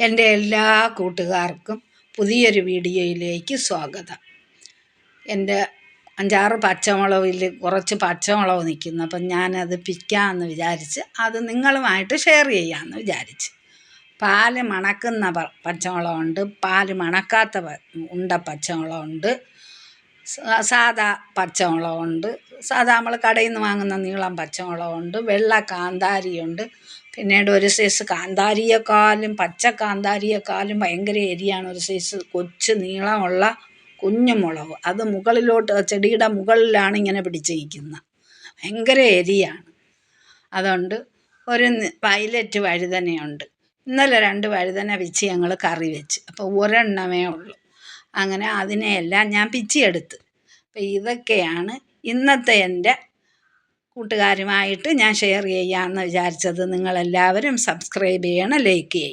എന്റെ എല്ലാ കൂട്ടുകാർക്കും പുതിയൊരു വീഡിയോയിലേക്ക് സ്വാഗതം. എന്റെ അഞ്ചാറ് പച്ചമുളകിൽ കുറച്ച് പച്ചമുളക് നിൽക്കുന്നു. അപ്പം ഞാനത് പിക്കാമെന്ന് വിചാരിച്ച് അത് നിങ്ങളുമായിട്ട് ഷെയർ ചെയ്യാമെന്ന് വിചാരിച്ച്. പാൽ മണക്കുന്ന പച്ചമുളകുണ്ട്. പാൽ മണക്കാത്ത ഉണ്ട പച്ചമുളകുണ്ട്. സാദാ പച്ചമുളകുണ്ട്. സാധാ നമ്മൾ കടയിൽ നിന്ന് വാങ്ങുന്ന നീളം പച്ചമുളകുണ്ട്. വെള്ള കാന്താരിയുണ്ട്. പിന്നീട് ഒരു സൈസ് കാന്താരിയേക്കാളും പച്ച കാന്താരിയേക്കാളും ഭയങ്കര എരിയാണ്. ഒരു സൈസ് കൊച്ച് നീളമുള്ള കുഞ്ഞു മുളക്. അത് മുകളിലോട്ട് ചെടിയുടെ മുകളിലാണ് ഇങ്ങനെ പിടിച്ചിരിക്കുന്നത് ഭയങ്കര എരിയാണ്. അതുകൊണ്ട് ഒരു വയലറ്റ് വഴുതനയുണ്ട്. ഇന്നലെ രണ്ട് വഴുതന വെച്ച് ഞങ്ങൾ കറി വെച്ച്. അപ്പോൾ ഒരെണ്ണമേ ഉള്ളൂ. അങ്ങനെ അതിനെയെല്ലാം ഞാൻ പിച്ചിയെടുത്ത്. അപ്പം ഇതൊക്കെയാണ് ഇന്നത്തെ എന്റെ കൂട്ടുകാരുമായിട്ട് ഞാൻ ഷെയർ ചെയ്യാമെന്ന് വിചാരിച്ചത്. നിങ്ങളെല്ലാവരും സബ്സ്ക്രൈബ് ചെയ്യണം ലൈക്ക് ചെയ്യണം.